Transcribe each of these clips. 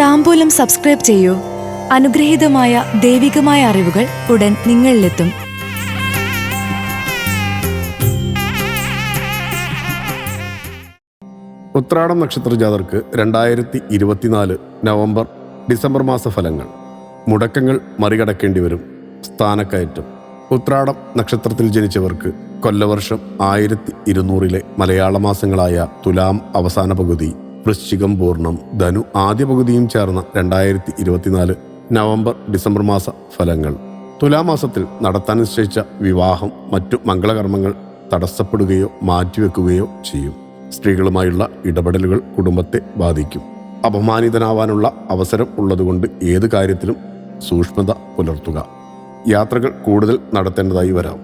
താമ്പൂലം subscribe ചെയ്യൂ. അനുഗ്രഹീതമായ ദൈവികമായ അറിവുകൾ ഉടൻ നിങ്ങളിലെത്തും. ഉത്രാടം നക്ഷത്ര ജാതർക്ക് രണ്ടായിരത്തി ഇരുപത്തിനാല് നവംബർ ഡിസംബർ മാസ ഫലങ്ങൾ മുടക്കങ്ങൾ മറികടക്കേണ്ടി വരും. സ്ഥാനക്കയറ്റം. ഉത്രാടം നക്ഷത്രത്തിൽ ജനിച്ചവർക്ക് കൊല്ലവർഷം ആയിരത്തി ഇരുന്നൂറിലെ മലയാള മാസങ്ങളായ തുലാം അവസാന പകുതി വൃശ്ചികം പൂർണം. ധനു ആദ്യ പകുതിയും ചേർന്ന രണ്ടായിരത്തി ഇരുപത്തിനാല് നവംബർ ഡിസംബർ മാസ ഫലങ്ങൾ. തുലാമാസത്തിൽ നടത്താൻ നിശ്ചയിച്ച വിവാഹം മറ്റു മംഗളകർമ്മങ്ങൾ തടസ്സപ്പെടുകയോ മാറ്റിവെക്കുകയോ ചെയ്യും. സ്ത്രീകളുമായുള്ള ഇടപെടലുകൾ കുടുംബത്തെ ബാധിക്കും. അപമാനിതനാവാനുള്ള അവസരം ഉള്ളതുകൊണ്ട് ഏത് കാര്യത്തിലും സൂക്ഷ്മത പുലർത്തുക. യാത്രകൾ കൂടുതൽ നടത്തേണ്ടതായി വരാം.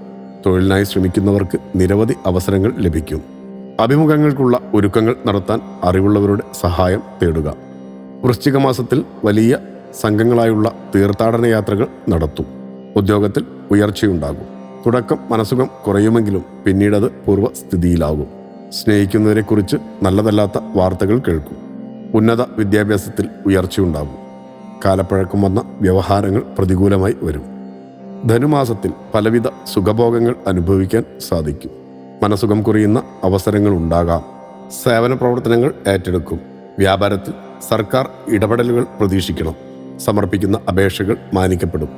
തൊഴിലിനായി ശ്രമിക്കുന്നവർക്ക് നിരവധി അവസരങ്ങൾ ലഭിക്കും. അഭിമുഖങ്ങൾക്കുള്ള ഒരുക്കങ്ങൾ നടത്താൻ അറിവുള്ളവരുടെ സഹായം തേടുക. വൃശ്ചിക മാസത്തിൽ വലിയ സംഘങ്ങളായുള്ള തീർത്ഥാടന യാത്രകൾ നടത്തും. ഉദ്യോഗത്തിൽ ഉയർച്ചയുണ്ടാകും. തുടക്കം മനസുഖം കുറയുമെങ്കിലും പിന്നീടത് പൂർവസ്ഥിതിയിലാകും സ്നേഹിക്കുന്നവരെക്കുറിച്ച് നല്ലതല്ലാത്ത വാർത്തകൾ കേൾക്കും. ഉന്നത വിദ്യാഭ്യാസത്തിൽ ഉയർച്ചയുണ്ടാകും. കാലപ്പഴക്കം വന്ന വ്യവഹാരങ്ങൾ പ്രതികൂലമായി വരും. ധനുമാസത്തിൽ പലവിധ സുഖഭോഗങ്ങൾ അനുഭവിക്കാൻ സാധിക്കും. മനസുഖം കുറിയുന്ന അവസരങ്ങൾ ഉണ്ടാകാം സേവന പ്രവർത്തനങ്ങൾ ഏറ്റെടുക്കും. വ്യാപാരത്തിൽ സർക്കാർ ഇടപെടലുകൾ പ്രതീക്ഷിക്കണം. സമർപ്പിക്കുന്ന അപേക്ഷകൾ മാനിക്കപ്പെടും.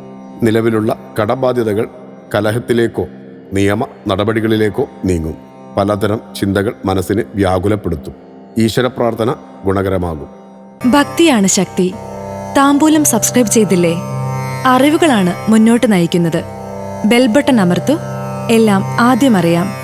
നിലവിലുള്ള കടബാധ്യതകൾ കലഹത്തിലേക്കോ നിയമ നടപടികളിലേക്കോ നീങ്ങും. പലതരം ചിന്തകൾ മനസ്സിനെ വ്യാകുലപ്പെടുത്തും. ഈശ്വര പ്രാർത്ഥന ഗുണകരമാകും. ഭക്തിയാണ് ശക്തി. താമ്പൂലം സബ്സ്ക്രൈബ് ചെയ്തില്ലേ? അറിവുകളാണ് മുന്നോട്ട് നയിക്കുന്നത്. ബെൽബട്ടൺ അമർത്തു. എല്ലാം ആദ്യം അറിയാം.